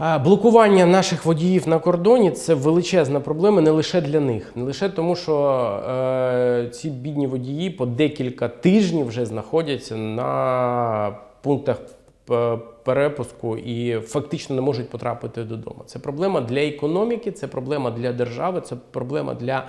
Блокування наших водіїв на кордоні це величезна проблема не лише для них, не лише тому, що е, ці бідні водії по декілька тижнів вже знаходяться на пунктах перепуску і фактично не можуть потрапити додому. Це проблема для економіки, це проблема для держави, це проблема для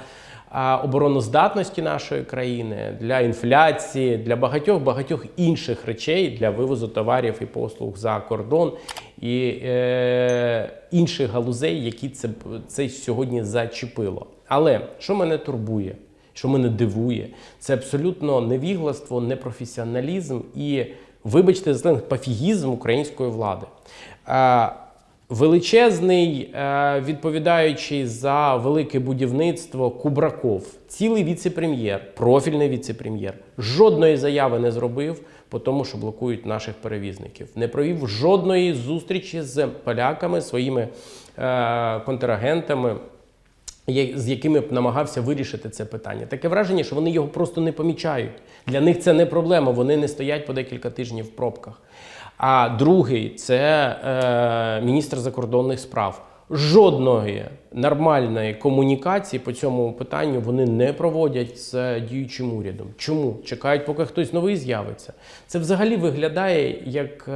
а, обороноздатності нашої країни, для інфляції, для багатьох багатьох інших речей для вивозу товарів і послуг за кордон і е, інших галузей, які це, це сьогодні зачепило. Але що мене турбує? Що мене дивує, це абсолютно невігластво, непрофесіоналізм і, вибачте, за сленг, пофігізм української влади. Величезний, е, відповідаючий за велике будівництво Кубраков, цілий віце-прем'єр, профільний віце-прем'єр, жодної заяви не зробив по тому, що блокують наших перевізників. Не провів жодної зустрічі з поляками, своїми е, контрагентами з якими б намагався вирішити це питання. Таке враження, що вони його просто не помічають. Для них це не проблема, вони не стоять по декілька тижнів в пробках. А другий це е, міністр закордонних справ. Жодної нормальної комунікації по цьому питанню вони не проводять з діючим урядом. Чому? Чекають, поки хтось новий з'явиться. Це взагалі виглядає як.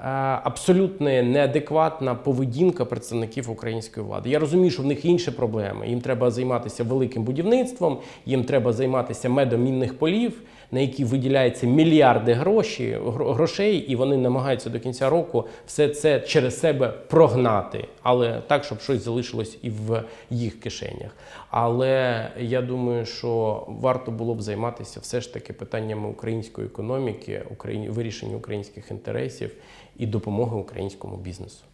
Е, абсолютно неадекватна поведінка представників української влади. Я розумію, що в них інші проблеми. Їм треба займатися великим будівництвом, їм треба займатися медом мінних полів, на які виділяються мільярди гроші, грошей, і вони намагаються до кінця року все це через себе прогнати, але так, щоб щось залишилось і в їх кишенях. Але я думаю, що варто було б займатися все ж таки питаннями української економіки, вирішення українських інтересів і допомоги українському бізнесу.